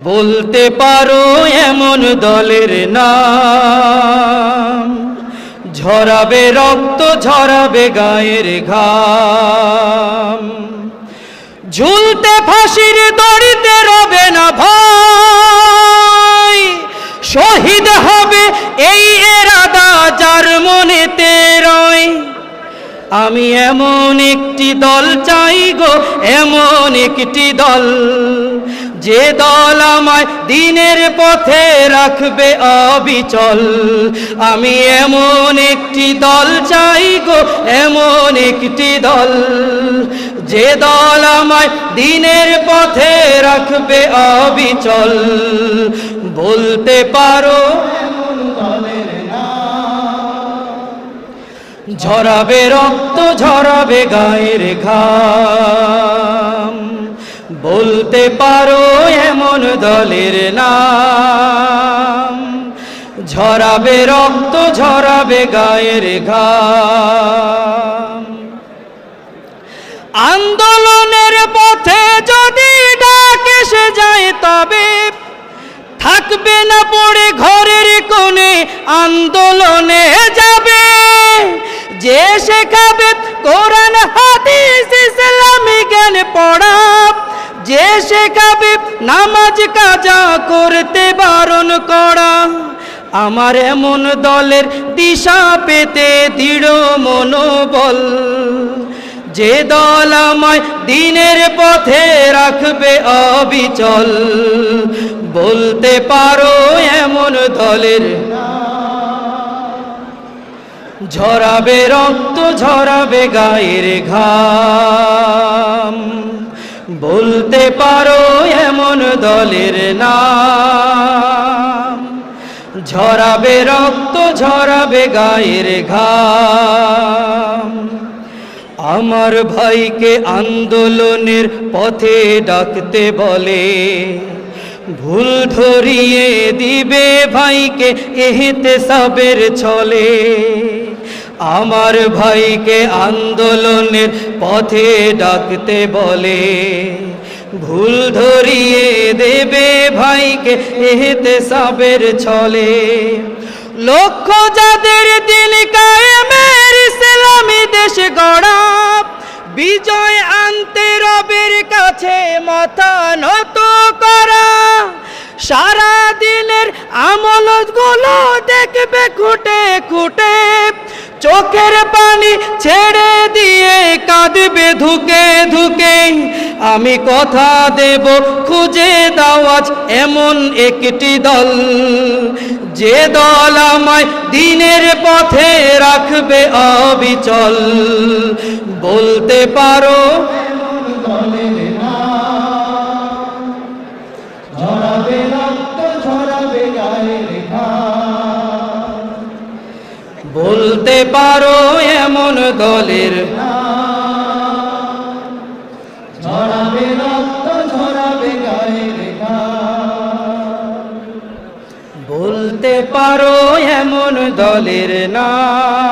বলতে পারো এমন দলের নাম। ঝরাবে রক্ত ঝরাবে গায়ের ঘাম। ঝুলতে ফাঁসির দড়িতে আমি এমন একটি দল চাই গো, এমন একটি দল। যে দল আমায় দিনের পথে রাখবে অবিচল। আমি এমন একটি দল চাই গো, এমন একটি দল। যে দল আমায় দিনের পথে রাখবে অবিচল। বলতে পারো ঝরাবে রক্ত, ঝরাবে গায়ের ঘাম। বলতে পারো এমন দলের নাম। ঝরাবে রক্ত, ঝরাবে গায়ের ঘাম। আন্দোলনের পথে যদি ডাক এসে যায় তবে থাকবে না পড়ে ঘরের কোণে আন্দোলনে যাবে। যে শেখাবে কোরআন, হাদিস, ইসলামী জ্ঞান পড়া। যে শেখাবে নামাজ, কাজা করতে বারণ করা। আমার এমন দলের দিশা পেতে দৃঢ় মনোবল। যে দল আমায় দিনের পথে রাখবে অবিচল। বলতে পারো এমন দলের ঝরাবে রক্ত, ঝরাবে গায়ের ঘাম। বলতে পারো এমন দলের নাম। ঝরাবে রক্ত, ঝরাবে গায়ের ঘাম। আমার ভাইকে আন্দোলনের পথে ডাকতে বলে, ভুল ধরিয়ে দিবে ভাইকে এহেতে সবের ছলে। আমার ভাইকে আন্দোলনের পথে ডাকতে বলে, ভুল ধরিয়ে দেবে ভাইকে এহেতে সবের ছলে। লক্ষ্য যাদের দিন কায়েমের ইসলামী দেশ গড়া বিজয় আনতে রবের কাছে মাথা নত করা। সারা দিনের আমলগুলো দেখবে খুঁটে খুঁটে চোখের পানি ছেড়ে দিয়ে কাঁদবে ধুকে ধুকে। আমি কথা দেব, খুঁজে দাও আজ এমন একটি দল। যে দল আমায় দিনের পথে রাখবে অবিচল। বলতে পারো বলতে পারো এমন দলের ঝরাবে রক্ত ঝরাবে গায়ের ঘাম বলতে পারো এমন দলের নাম।